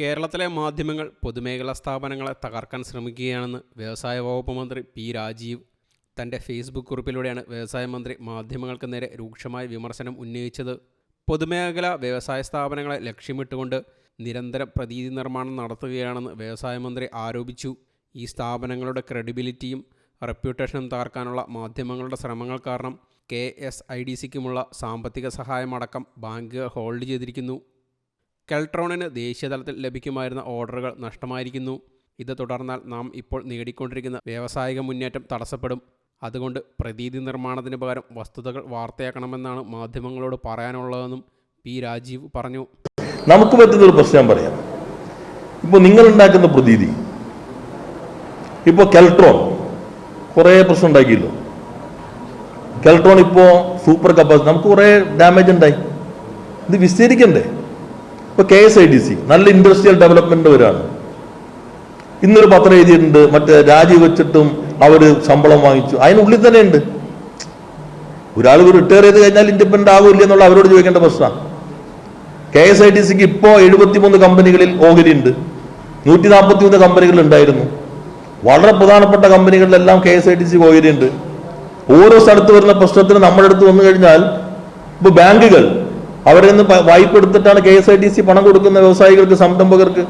കേരളത്തിലെ മാധ്യമങ്ങൾ പൊതുമേഖലാ സ്ഥാപനങ്ങളെ തകർക്കാൻ ശ്രമിക്കുകയാണെന്ന് വ്യവസായ വകുപ്പ് മന്ത്രി പി രാജീവ്. തന്റെ ഫേസ്ബുക്ക് കുറിപ്പിലൂടെയാണ് വ്യവസായ മന്ത്രി മാധ്യമങ്ങൾക്ക് നേരെ രൂക്ഷമായ വിമർശനം ഉന്നയിച്ചത്. പൊതുമേഖലാ വ്യവസായ സ്ഥാപനങ്ങളെ ലക്ഷ്യമിട്ടുകൊണ്ട് നിരന്തരം പ്രതീതി നിർമ്മാണം നടത്തുകയാണെന്ന് വ്യവസായ മന്ത്രി ആരോപിച്ചു. ഈ സ്ഥാപനങ്ങളുടെ ക്രെഡിബിലിറ്റിയും റെപ്യൂട്ടേഷനും തകർക്കാനുള്ള മാധ്യമങ്ങളുടെ ശ്രമങ്ങൾ കാരണം കെ എസ് ഐ ഡി സിക്കുമുള്ള സാമ്പത്തിക സഹായമടക്കം ബാങ്കുകൾ ഹോൾഡ് ചെയ്തിരിക്കുന്നു. കെൽട്രോണിന് ദേശീയതലത്തിൽ ലഭിക്കുമായിരുന്ന ഓർഡറുകൾ നഷ്ടമായിരിക്കുന്നു. ഇത് തുടർന്നാൽ നാം ഇപ്പോൾ നേടിക്കൊണ്ടിരിക്കുന്ന വ്യാവസായിക മുന്നേറ്റം തടസ്സപ്പെടും. അതുകൊണ്ട് പ്രതീതി നിർമ്മാണത്തിന് പകരം വസ്തുതകൾ വാർത്തയാക്കണമെന്നാണ് മാധ്യമങ്ങളോട് പറയാനുള്ളതെന്നും പി രാജീവ് പറഞ്ഞു. നമുക്ക് പറ്റുന്ന ഒരു പ്രശ്നം പറയാം. ഇപ്പോൾ നിങ്ങൾ ഉണ്ടാക്കുന്ന പ്രതീതി ഇപ്പോൾ കെൽട്രോൺ കുറേ പ്രശ്നം ഉണ്ടാക്കിയല്ലോ. കെൽട്രോൺ ഇപ്പോൾ സൂപ്പർ കപ്പാസിറ്റി നമുക്ക് കുറേ ഡാമേജ് ഉണ്ടായി. ഇത് വിസ്തീരിക്കണ്ടേ? ഇപ്പോൾ K S I D C നല്ല ഇൻഡസ്ട്രിയൽ ഡെവലപ്മെന്റ് വരാണ് ഇന്നൊരു പത്രം എഴുതിയിട്ടുണ്ട് മറ്റേ രാജി വെച്ചിട്ടും അവർ ശമ്പളം വാങ്ങിച്ചു. അതിനുള്ളിൽ തന്നെ ഉണ്ട്. ഒരാൾ റിട്ടയർ ചെയ്ത് കഴിഞ്ഞാൽ ഇൻഡിപെൻഡന്റ് ആവില്ല എന്നുള്ള അവരോട് ചോദിക്കേണ്ട പ്രശ്നമാണ്. കെ എസ് ഐ ടി സിക്ക് ഇപ്പോൾ എഴുപത്തിമൂന്ന് കമ്പനികളിൽ ഓഹരി ഉണ്ട്. നൂറ്റി നാൽപ്പത്തി മൂന്ന് കമ്പനികൾ ഉണ്ടായിരുന്നു. വളരെ പ്രധാനപ്പെട്ട കമ്പനികളിലെല്ലാം K S I T C ഓഹരി ഉണ്ട്. ഓരോ സ്ഥലത്ത് വരുന്ന പ്രശ്നത്തിന് നമ്മുടെ അടുത്ത് വന്നു കഴിഞ്ഞാൽ ഇപ്പൊ ബാങ്കുകൾ അവരിൽ നിന്ന് വായ്പ എടുത്തിട്ടാണ് K S I T C പണം കൊടുക്കുന്ന വ്യവസായികൾക്ക് സംരംഭകർക്ക്.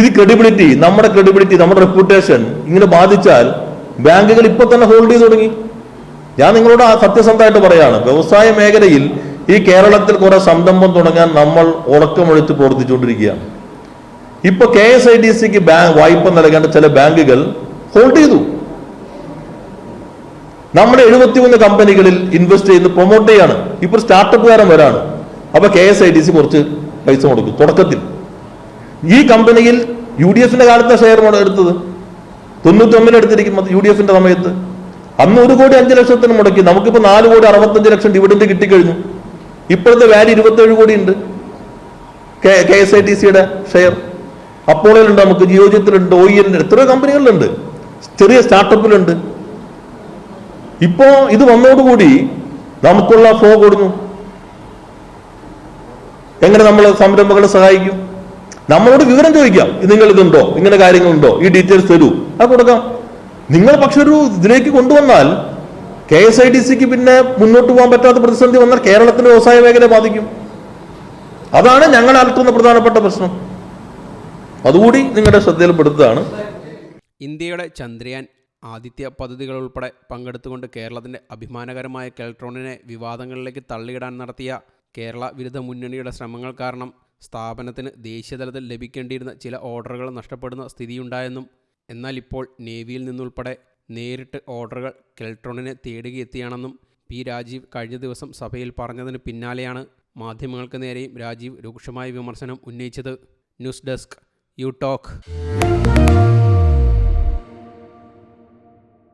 ഇത് ക്രെഡിബിലിറ്റി നമ്മുടെ ക്രെഡിബിലിറ്റി നമ്മുടെ റെപ്യൂട്ടേഷൻ ഇങ്ങനെ ബാധിച്ചാൽ ബാങ്കുകൾ ഇപ്പൊ തന്നെ ഹോൾഡ് ചെയ്ത് തുടങ്ങി. ഞാൻ നിങ്ങളോട് സത്യസന്ധമായിട്ട് പറയാണ് വ്യവസായ മേഖലയിൽ ഈ കേരളത്തിൽ കുറെ സംരംഭം തുടങ്ങാൻ നമ്മൾ ഉറക്കമെഴുത്ത് പ്രവർത്തിച്ചുകൊണ്ടിരിക്കുകയാണ്. ഇപ്പൊ കെ എസ് ഐ ഡി സിക്ക് വായ്പ നൽകേണ്ട ചില ബാങ്കുകൾ ഹോൾഡ് ചെയ്തു. നമ്മുടെ എഴുപത്തിമൂന്ന് കമ്പനികളിൽ ഇൻവെസ്റ്റ് ചെയ്യുന്ന പ്രൊമോട്ട് ചെയ്യാണ് ഇപ്പൊ സ്റ്റാർട്ടപ്പുകാരൻ വരാണ് അപ്പൊ K S I D C കുറച്ച് പൈസ കൊടുക്കും. തുടക്കത്തിൽ. ഈ കമ്പനിയിൽ യു ഡി എഫിന്റെ കാലത്തെ ഷെയർ എടുത്തത്. തൊണ്ണൂറ്റൊന്നിൽ എടുത്തിരിക്കും യു ഡി എഫിന്റെ സമയത്ത്. അന്ന് ഒരു കോടി അഞ്ച് ലക്ഷത്തിന് മുടക്കി. നമുക്കിപ്പോ നാല് കോടി അറുപത്തഞ്ച് ലക്ഷം ഡിവിഡന്റ് കിട്ടിക്കഴിഞ്ഞു. ഇപ്പോഴത്തെ വാല്യൂ ഇരുപത്തേഴ് കോടി ഉണ്ട്. കെ എസ് ഐ ടി സിയുടെ ഷെയർ അപ്പോളയിലുണ്ട് നമുക്ക് ജിയോജിത്തിലുണ്ട് ഒ എല്ലുണ്ട് എത്രയോ കമ്പനികളിലുണ്ട്. ചെറിയ സ്റ്റാർട്ടപ്പിലുണ്ട് ഇപ്പോ ഇത് വന്നോടുകൂടി നമുക്കുള്ള ഫ്ലോ കൊടുന്നു എങ്ങനെ നമ്മൾ സംരംഭങ്ങളെ സഹായിക്കും? നമ്മളോട് വിവരം ചോദിക്കാം. നിങ്ങൾ ഇതുണ്ടോ? ഇങ്ങനെ കാര്യങ്ങളുണ്ടോ? ഈ ഡീറ്റെയിൽസ് തരൂ. അത് കൊടുക്കാം. നിങ്ങൾ പക്ഷെ ഒരു ഇതിലേക്ക് കൊണ്ടുവന്നാൽ കെ എസ് ഐ ഡി സിക്ക് പിന്നെ മുന്നോട്ട് പോകാൻ പറ്റാത്ത പ്രതിസന്ധി വന്നാൽ കേരളത്തിന്റെ വ്യവസായ മേഖലയെ ബാധിക്കും. അതാണ് ഞങ്ങൾ അലട്ടുന്ന പ്രധാനപ്പെട്ട പ്രശ്നം. അതുകൂടി നിങ്ങളുടെ ശ്രദ്ധയിൽപ്പെടുത്തുകയാണ്. ഇന്ത്യയുടെ ചന്ദ്രയാൻ ആദിത്യ പദ്ധതികൾ ഉൾപ്പെടെ പങ്കെടുത്തുകൊണ്ട് കേരളത്തിന്റെ അഭിമാനകരമായ കെൽട്രോണിനെ വിവാദങ്ങളിലേക്ക് തള്ളിയിടാൻ നടത്തിയ കേരള വിരുദ്ധ മുന്നണിയുടെ ശ്രമങ്ങൾ കാരണം സ്ഥാപനത്തിന് ദേശീയതലത്തിൽ ലഭിക്കേണ്ടിയിരുന്ന ചില ഓർഡറുകൾ നഷ്ടപ്പെടുന്ന സ്ഥിതിയുണ്ടായെന്നും എന്നാൽ ഇപ്പോൾ നേവിയിൽ നിന്നുൾപ്പെടെ നേരിട്ട് ഓർഡറുകൾ കെൽട്രോണിനെ തേടുകയെത്തിയാണെന്നും പി രാജീവ് കഴിഞ്ഞ ദിവസം സഭയിൽ പറഞ്ഞതിന് പിന്നാലെയാണ് മാധ്യമങ്ങൾക്ക് നേരെയും രാജീവ് രൂക്ഷമായ വിമർശനം ഉന്നയിച്ചത്. News desk you talk.